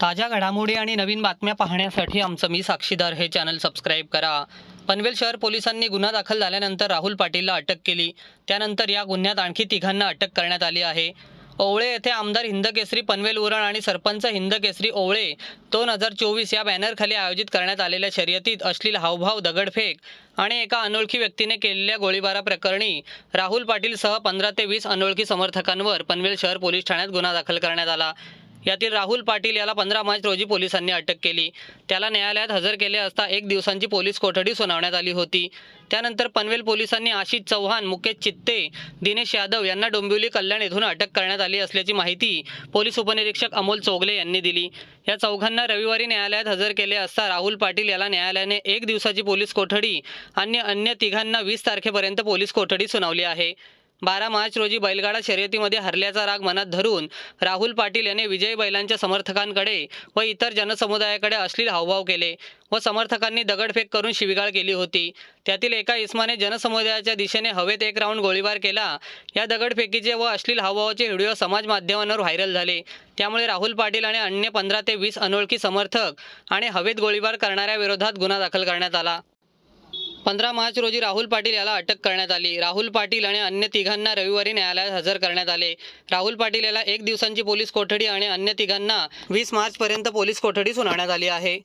ताज्या घडामोडी आणि नवीन बातम्या पाहण्यासाठी आमचं मी साक्षीदार हे चॅनल सबस्क्राईब करा. पनवेल शहर पोलिसांनी गुन्हा दाखल झाल्यानंतर राहुल पाटीलला अटक केली. त्यानंतर या गुन्ह्यात आणखी तिघांना अटक करण्यात आली आहे. ओवळे येथे आमदार हिंदकेसरी पनवेल उरण आणि सरपंच हिंदकेसरी ओवळे दोन हजार चोवीस या बॅनरखाली आयोजित करण्यात आलेल्या शर्यतीत अश्लील हावभाव दगडफेक आणि एका अनोळखी व्यक्तीने केलेल्या गोळीबाराप्रकरणी राहुल पाटीलसह पंधरा ते वीस अनोळखी समर्थकांवर पनवेल शहर पोलीस ठाण्यात गुन्हा दाखल करण्यात आला. यातील राहुल पाटील याला पंधरा मार्च रोजी पोलिसांनी अटक केली. त्याला न्यायालयात हजर केले असता एक दिवसांची पोलीस कोठडी सुनावण्यात आली होती. त्यानंतर पनवेल पोलिसांनी आशिष चव्हाण मुकेश चित्ते दिनेश यादव यांना डोंबिवली कल्याण येथून अटक करण्यात आली असल्याची माहिती पोलीस उपनिरीक्षक अमोल चोगले यांनी दिली. या चौघांना रविवारी न्यायालयात हजर केले असता राहुल पाटील याला न्यायालयाने एक दिवसाची पोलीस कोठडी आणि अन्य तिघांना वीस तारखेपर्यंत पोलीस कोठडी सुनावली आहे. बारा मार्च रोजी बैलगाडा शर्यतीमध्ये हरल्याचा राग मनात धरून राहुल पाटील याने विजयी बैलांच्या समर्थकांकडे व इतर जनसमुदायाकडे अश्लील हावभाव केले व समर्थकांनी दगडफेक करून शिवीगाळ केली होती. त्यातील एका इस्माने जनसमुदायाच्या दिशेने हवेत एक राऊंड गोळीबार केला. या दगडफेकीचे व अश्लील हावभावाचे व्हिडिओ समाज माध्यमांवर व्हायरल झाले. त्यामुळे राहुल पाटील आणि अन्य पंधरा ते वीस अनोळखी समर्थक आणि हवेत गोळीबार करणाऱ्या विरोधात गुन्हा दाखल करण्यात आला. पंधरा मार्च रोजी राहुल पाटील याला अटक करण्यात आली. राहुल पाटील आणि अन्य तिघांना रविवारी न्यायालयात हजर करण्यात आले. राहुल पाटील याला एक दिवसांची पोलीस कोठडी आणि अन्य तिघांना वीस मार्चपर्यंत पोलीस कोठडी सुनावण्यात आली आहे.